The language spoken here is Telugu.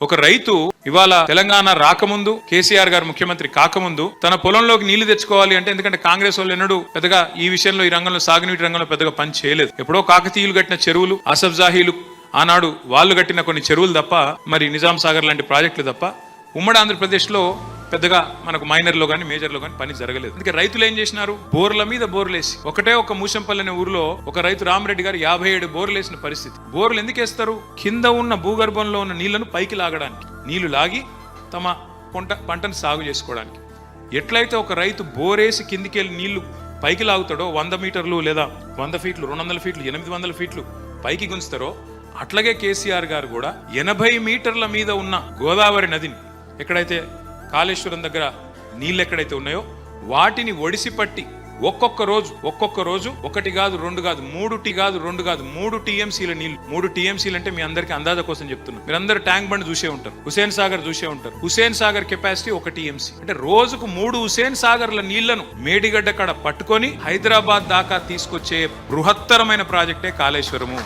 ఒక రైతు ఇవాళ తెలంగాణ రాకముందు కేసీఆర్ గారు ముఖ్యమంత్రి కాకముందు తన పొలంలోకి నీళ్ళు తెచ్చుకోవాలి అంటే ఎందుకంటే కాంగ్రెస్ వాళ్ళు ఎన్నడూ పెద్దగా ఈ విషయంలో ఈ రంగంలో సాగునీటి రంగంలో పెద్దగా పని చేయలేదు. ఎప్పుడో కాకతీయులు కట్టిన చెరువులు అసబ్జాహీలు ఆనాడు వాళ్ళు కట్టిన కొన్ని చెరువులు తప్ప మరి నిజాం సాగర్ లాంటి ప్రాజెక్టులు తప్ప ఉమ్మడి ఆంధ్రప్రదేశ్లో పెద్దగా మనకు మైనర్లో కానీ మేజర్లో కానీ పని జరగలేదు. అందుకే రైతులు ఏం చేసినారు? బోర్ల మీద బోర్లేసి. ఒకటే ఒక మూసంపల్లి అనే ఊరిలో ఒక రైతు రామరెడ్డి గారు యాభై ఏడు బోర్లు వేసిన పరిస్థితి. బోర్లు ఎందుకు వేస్తారు? కింద ఉన్న భూగర్భంలో ఉన్న నీళ్ళను పైకి లాగడానికి. నీళ్ళు లాగి తమ పంట పంటను సాగు చేసుకోవడానికి. ఎట్లయితే ఒక రైతు బోరేసి కిందికి వెళ్ళి నీళ్ళు పైకి లాగుతాడో వంద మీటర్లు లేదా వంద ఫీట్లు రెండు వందల ఫీట్లు ఎనిమిది వందల ఫీట్లు పైకి గుంచుతారో అట్లాగే కేసీఆర్ గారు కూడా ఎనభై మీటర్ల మీద ఉన్న గోదావరి నదిని ఎక్కడైతే కాళేశ్వరం దగ్గర నీళ్ళు ఎక్కడైతే ఉన్నాయో వాటిని ఒడిసి పట్టి ఒక్కొక్క రోజు ఒక్కొక్క రోజు ఒకటి కాదు రెండు కాదు మూడు టీ కాదు రెండు కాదు మూడు టీఎంసీల నీళ్ళు మూడు టీఎంసీలు అంటే మీ అందరికి అందాజ కోసం చెప్తున్నా. మీరందరూ ట్యాంక్ బండ్ చూసే ఉంటారు హుసేన్ సాగర్ చూసే ఉంటారు. హుసేన్ సాగర్ కెపాసిటీ ఒక టీఎంసీ. అంటే రోజుకు మూడు హుసేన్ సాగర్ల నీళ్ళను మేడిగడ్డ కాడ పట్టుకొని హైదరాబాద్ దాకా తీసుకొచ్చే బృహత్తరమైన ప్రాజెక్టే కాళేశ్వరము.